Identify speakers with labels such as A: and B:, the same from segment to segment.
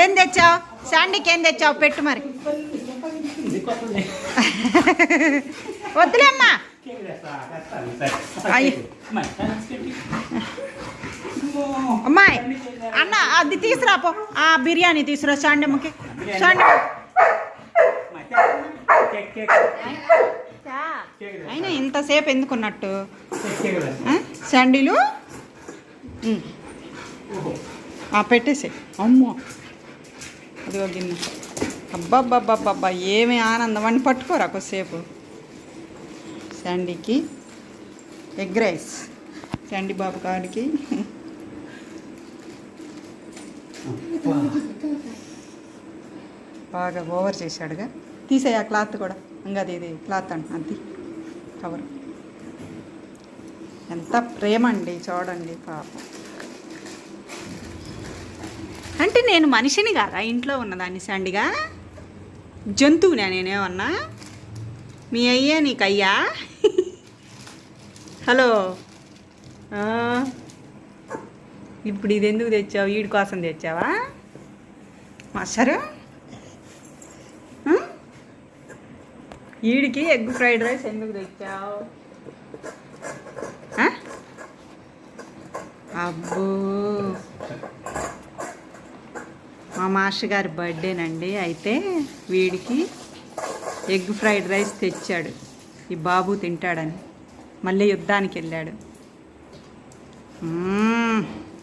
A: ఏం తెచ్చావు? శాండీకి ఏం తెచ్చావు? పెట్టు మరి. వద్దులేమ్మా
B: అమ్మాయి
A: అన్న అది తీసురాపో ఆ బిర్యానీ తీసురా
B: చాండమ్మకి. చాండమ్మ
A: అయినా ఇంతసేపు ఎందుకున్నట్టు? ఆ? పెట్టేసే అమ్మో. ఒక గిన్నె. అబ్బబ్బబ్బబ్బబ్బా ఏమి ఆనందం. అని పట్టుకోరా కొద్దిసేపు. శాండీకి ఎగ్ రైస్. శాండీ బాబు
B: గారికి
A: బాగా ఓవర్ చేశాడుగా. తీసేయి ఆ క్లాత్ కూడా. ఇంకా అది ఇది క్లాత్ అంట అది కవర్. ఎంత ప్రేమ అండి చూడండి పాపం. అంటే నేను మనిషిని కాదా? ఇంట్లో ఉన్నదాన్ని సండిగా జంతువునా నేనేమన్నా మీ అయ్యా నీకు అయ్యా హలో. ఆ, ఇప్పుడు ఇది ఎందుకు తెచ్చావు? వీడి కోసం తెచ్చావా? మాస్టరు వీడికి ఎగ్ ఫ్రైడ్ రైస్ ఎందుకు తెచ్చావు? అబ్బో! మా మాస్టర్ గారి బర్త్డేనండి అయితే వీడికి ఎగ్ ఫ్రైడ్ రైస్ తెచ్చాడు. ఈ బాబు తింటాడని. మళ్ళీ యుద్ధానికి వెళ్ళాడు.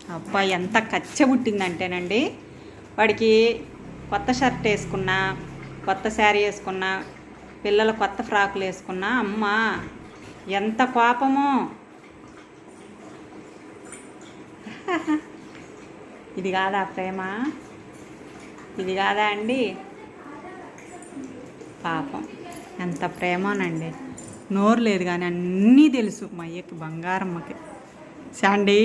A: అబ్బా ఎంత కచ్చ పుట్టిందంటేనండి వాడికి కొత్త షర్ట్ వేసుకున్నా కొత్త శారీ వేసుకున్నా పిల్లల కొత్త ఫ్రాకులు వేసుకున్నా అమ్మ ఎంత కోపమో. ఇది కాదా ప్రేమ? ఇది కాదా అండి? పాపం ఎంత ప్రేమోనండి. నోరు లేదు కానీ అన్నీ తెలుసు మా అయ్యకి బంగారమ్మకి. శాండీ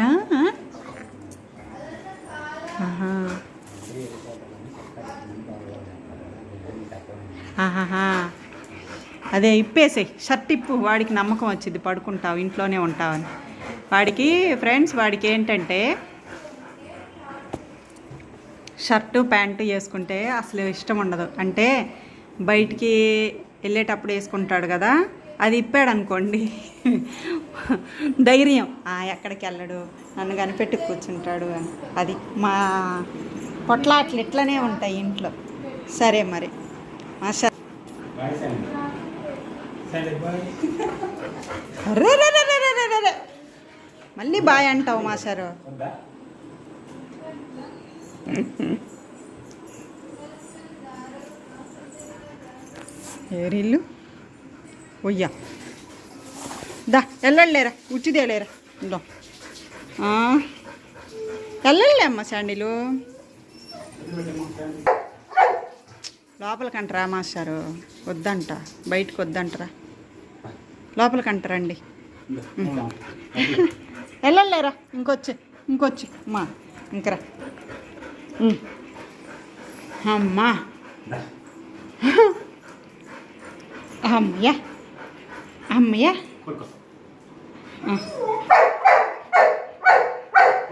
A: ఆ, ఆ. ఆహా. ఆహాహా. అదే ఇప్పేసేయ్. షర్ట్ ఇప్పు. వాడికి నమ్మకం వచ్చింది. పడుకుంటావు. ఇంట్లోనే ఉంటావని. వాడికి ఫ్రెండ్స్ వాడికి ఏంటంటే షర్టు ప్యాంటు వేసుకుంటే అసలు ఇష్టం ఉండదు. అంటే బయటికి వెళ్ళేటప్పుడు వేసుకుంటాడు కదా. అది ఇప్పాడు అనుకోండి ధైర్యం ఎక్కడికి వెళ్ళడు. నన్ను కనిపెట్టి కూర్చుంటాడు అని. అది మా పొట్లాట్లు ఇట్లనే ఉంటాయి ఇంట్లో. సరే మరి. మా సార్ మళ్ళీ బాయ్ అంటావు మా సారు.
B: ఎవరిల్లు
A: ఏరిల్లు ఒయ్యా దా వెళ్ళలేరా ఉచ్చిదేలేరా ఇందో వెళ్ళలే అమ్మ శాండీలు లోపలికంటరా మాస్టారు వద్దంట బయటకు వద్దంటరా లోపలికంటరండి
B: ఇందా.
A: వెళ్ళలేరా ఇంకొచ్చి ఇంకొచ్చి అమ్మా ఇంకరా అమ్మా అమ్మయ్యా అమ్మయ్య.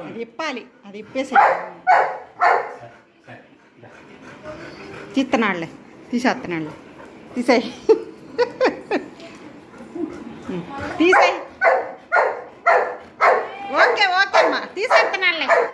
A: అది ఇప్పాలి. అది ఇప్పేసే. చిత్తనాళ్ళే తీసేస్తున్నాళ్ళే తీసేయి. తీసేయి.